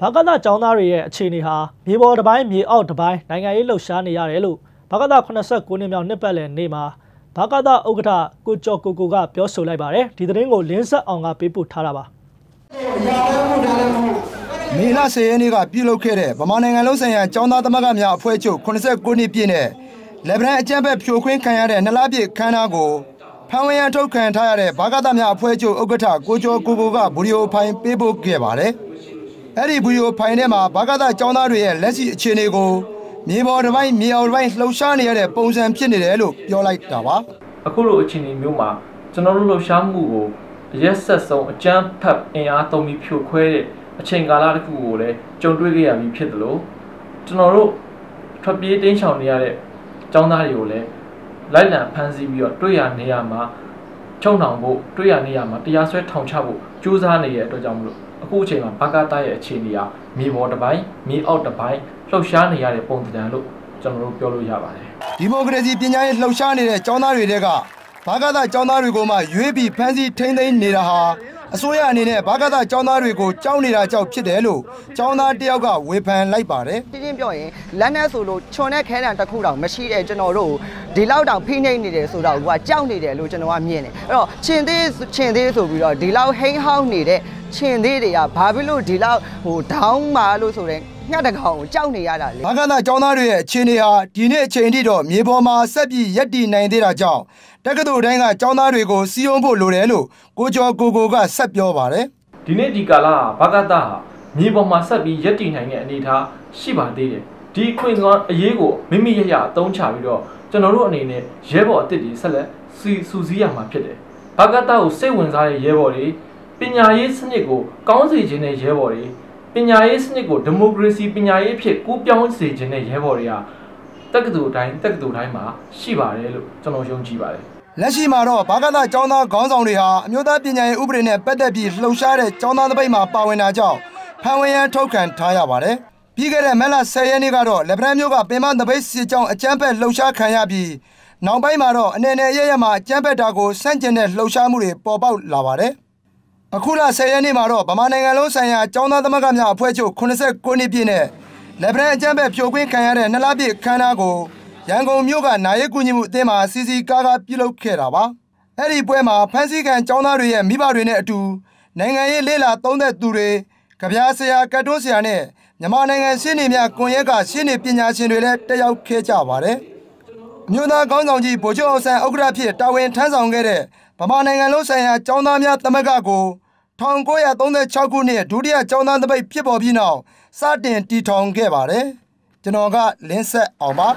ဘာကသကျောင်းသားတွေရဲ့အခြေအနေဟာမြေပေါ်တစ်ပိုင်းမြေအောက်တစ်ပိုင်းနိုင်ငံရေးလှုပ်ရှားနေရတယ်လို့ဘာကသ89နှစ်မြောက်နှစ်ပတ်လည်နေ့မှာဘာကသဥက္ကဋ္ဌကိုကျော်ကိုကိုကပြောဆိုလိုက်ပါတယ်ဒီသတင်းကိုလင်းဆက်အောင်ကပေးပို့ထားတာပါမေလ10ရက်နေ့ကပြုလုပ်ခဲ့တဲ့ဗမာနိုင်ငံလုံးဆိုင်ရာကျောင်းသားသမဂ္ဂများအဖွဲ့ချုပ်89နှစ်ပြည့်နဲ့လက်ဗရန်အကြံဖက်ဖြိုခွင်းခံရတဲ့နလားပြည့်ခန်းနာကိုဖန်ဝရန်ထုတ်ခံထားရတဲ့ဘာကသများအဖွဲ့ချုပ်ဥက္ကဋ္ဌကိုကျော်ကိုကိုကဘူရီယိုဖိုင်ပေးပို့ခဲ့ပါတယ်။ အဲ့ဒီဘူရီယိုဖိုင်ထဲမှာဘာကသကျောင်းသားတွေရဲ့လက်ရှိအခြေအနေကိုမြေပေါ်တစ်ပိုင်းမြေအောက်တစ်ပိုင်းလှုပ်ရှားနေရတဲ့ပုံစံဖြစ်နေတယ်လို့ပြောလိုက်တာပါ။အခုလိုအခြေအနေမျိုးမှာကျွန်တော်တို့လှုပ်ရှားမှုကိုရက်ဆက်ဆုံးအကြမ်းဖက်အင်အားသုံးပြီးဖြိုခွဲတဲ့အချိန်ကာလတစ်ခုကိုလည်းကြုံတွေ့ခဲ့ရပြီးဖြစ်တယ်လို့ကျွန်တော်တို့ထွက်ပြေးတင်းရှောင်နေရတဲ့ចောင်းသားတွေကိုလည်းလိုက်လံဖမ်းဆီးပြီးတော့တွေ့ရနေရမှာ ချုံနှောင်ဖို့တွေ့ရနေရမှာတရားစွဲထောင်ချဖို့ကြိုးစားနေတဲ့အတွက်ကြောင့်မလို့အခုအချိန်မှာဘာကတာရဲ့အခြေအနေဟာမြေပေါ်တစ်ပိုင်းမြေအောက်တစ်ပိုင်းလှုပ်ရှားနေရတဲ့ပုံစံလို့ကျွန်တော်တို့ပြောလို့ရပါတယ်ဒီမိုကရေစီပညာရေးလှုပ်ရှားနေတဲ့ចောင်းသားတွေတဲကဘာကတာចောင်းသားတွေကိုမှရွေးပြီးဖမ်းဆီးထိန်းသိမ်းနေတာဟာ အစိုးရအနေနဲ့ဘာကသចောင်းသားတွေကိုကြောက်နေတာကြောက်ဖြစ်တယ်လို့ចောင်းသားတယောက်ကဝေဖန်လိုက်ပါတယ်။ပြင်းပြပြောရင်လက်နဲ့ဆိုလို့ချွန်တဲ့ခဲတံတစ်ခုတောင်မရှိတဲ့ကျွန်တော်တို့ဒီလောက်တောင်ဖိနှိပ်နေတယ်ဆိုတော့ကကြောက်နေတယ်လို့ကျွန်တော်ကမြင်တယ်။အဲ့တော့ချင်းသေးချင်းသေးဆိုပြီးတော့ဒီလောက်ဟိန်းဟောင်းနေတဲ့ချင်းသေးတွေကဘာဖြစ်လို့ဒီလောက်ဟိုဒေါင်းမာလို့ဆိုတဲ့ ညတကောင်ကိုကြောက်နေရတာလေဘာကသာចောင်းသားတွေရဲ့အခြေအနေဟာဒီနေ့အချိန်ထိတော့မြေပေါ်မှာဆက်ပြီးရက်တည်နိုင်သေးတာကြောင့်တက္ကသိုလ်တိုင်းကចောင်းသားတွေကိုစီးအောင်ဖို့လိုတယ်လို့ကိုကျော်ကိုကိုကဆက်ပြောပါတယ်ဒီနေ့ဒီကာလဘာကသာမြေပေါ်မှာဆက်ပြီးရက်တည်နိုင်တဲ့အနေအထားရှိပါသေးတယ်ဒီခွင့်ကအရေးကိုမိမိရရအသုံးချပြီးတော့ကျွန်တော်တို့အနေနဲ့ရဲဘော်အစ်စ်တွေဆက်လက်စီစူစီးရမှာဖြစ်တယ်ဘာကတာကိုစိတ်ဝင်စားတဲ့ရဲဘော်တွေပညာရေးစနစ်ကိုကောင်းစေခြင်းတဲ့ရဲဘော်တွေ ပညာရေးစနစ်ကိုဒီမိုကရေစီပညာရေးအဖြစ်ကူးပြောင်းစေခြင်းတဲ့ရဲဘော်တွေကတက္ကသိုလ်တိုင်းတက္ကသိုလ်တိုင်းမှာရှိပါတယ်လို့ကျွန်တော်ယုံကြည်ပါတယ်လက်ရှိမှာတော့ဘာကသကျောင်းသားခေါင်းဆောင်တွေဟာအမျိုးသားပညာရေးဥပဒေနဲ့ပတ်သက်ပြီးလှုံ့ဆော်တဲ့ကျောင်းသားတပိတ်မှာပါဝင်တာကြောင့်ဖန်ဝင်ရန်ထုတ်ခံထားရပါတယ်။ပြီးခဲ့တဲ့မက်လ10ရက်နေ့ကတော့လက်ဗရန်မျိုးကပင်မတပိတ်စစ်ကြောင်းအကြမ်းဖက်လှုံ့ဆော်ခံရပြီးနောက်ပိုင်းမှာတော့အနေနဲ့ရရမှာအကြမ်းဖက်တာကိုစန့်ကျင်တဲ့လှုံ့ဆော်မှုတွေပေါ်ပေါက်လာပါတယ်။ အခုလ10ရက်နေ့မှာတော့ဗမာနိုင်ငံလုံးဆိုင်ရာကျောင်းသားသမဂ္ဂများအဖွဲ့ချုပ်89နှစ်ပြည့်နဲ့လက်ဗရန်အကြမ်းဖက်ဖြိုခွင်းခံရတဲ့နှစ်လပြည့်ခမ်းနားကိုရန်ကုန်မြို့ကနာရီကူညီမှုအသင်းမှစီစီကားကားပြုလုပ်ခဲ့တာပါအဲ့ဒီပွဲမှာဖန်စီကန်ចောင်းသားတွေရဲ့မိဘတွေနဲ့အတူနိုင်ငံရေးလေးလာသုံးသက်သူတွေကြပြားဆရာကတ်တွန်းဆရာနဲ့မြန်မာနိုင်ငံရှင်းနေများကွန်ရက်ကရှင်းနေပညာရှင်တွေလည်းတက်ရောက်ခဲ့ကြပါတယ်မြို့သားကောင်းဆောင်ကြီးဗိုလ်ချုပ်အောင်ဆန်းဥက္ကဋ္ဌဖြစ်တာဝန်ထမ်းဆောင်ခဲ့တဲ့ဗမာနိုင်ငံလုံးဆိုင်ရာចောင်းသားများသမဂ္ဂကို 1936ခုနှစ်ဒုတိယចောင်းသားတပိတ်ဖြစ်ပေါ်ပြီးနောက်စတင်တည်ထောင်ခဲ့ပါတယ်ကျွန်တော်ကလင်းဆက်အောင်ပါ